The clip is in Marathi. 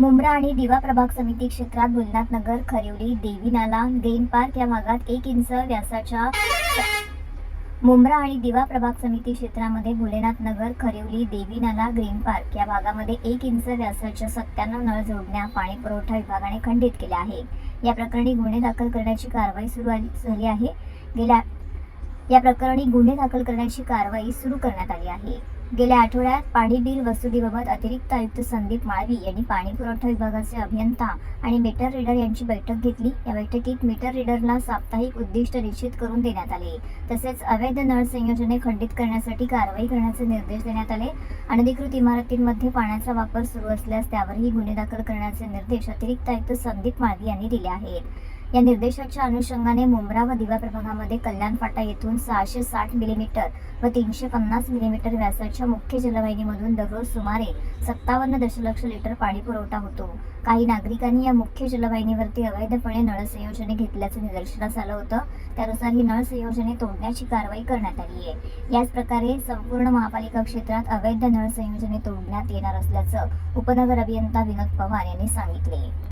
मुंब्रा आणि दिवा प्रभाग समिती क्षेत्रात बुलनाथ नगर खरिवली देवीनाला गेन ग्रीन पार्क या भागात एक इंच व्यासाच्या मुंब्रा आणि दिवा प्रभाग समिती क्षेत्रामध्ये भोलेनाथ नगर खरिवली देवीनाला ग्रीन पार्क या भागामध्ये एक इंच व्यासाच्या सत्त्याण्णव नळ जोडण्या पाणी पुरवठा विभागाने खंडित केल्या आहे या प्रकरणी गुन्हे दाखल करण्याची कारवाई सुरू झाली आहे. गेल्या या प्रकरणी गुन्हे दाखल करण्याची कारवाई सुरू करण्यात आली आहे. गेल्या आठवड्यात पाणी बिल वसुलीबाबत अतिरिक्त आयुक्त संदीप माळवी यांनी पाणी पुरवठा विभागाचे अभियंता आणि मीटर रीडर यांची बैठक घेतली. या बैठकीत मीटर रीडरला साप्ताहिक उद्दिष्ट निश्चित करून देण्यात आले. तसेच अवैध नळ संयोजने खंडित करण्यासाठी कारवाई करण्याचे निर्देश देण्यात आले. अनधिकृत इमारतींमध्ये पाण्याचा वापर सुरू असल्यास त्यावरही गुन्हे दाखल करण्याचे निर्देश अतिरिक्त आयुक्त संदीप माळवी यांनी दिले आहेत. या निर्देशाच्या अनुषंगाने मुंब्रा व दिवा प्रभागामध्ये कल्याण फाटा येथून सहाशे साठ मिलीमीटर व तीनशे पन्नास मिलीमीटर व्यासाच्या मुख्य जलवाहिनीमधून दररोज सुमारे सत्तावन्न दशलक्ष लिटर पाणी पुरवठा होतो. काही नागरिकांनी या मुख्य जलवाहिनीवरती अवैधपणे नळ संयोजने घेतल्याचं निदर्शनास आलं होतं. त्यानुसार ही नळ संयोजने तोडण्याची कारवाई करण्यात आली आहे. याच प्रकारे संपूर्ण महापालिका क्षेत्रात अवैध नळ संयोजने तोडण्यात येणार असल्याचं उपनगर अभियंता विनोद पवार यांनी सांगितले.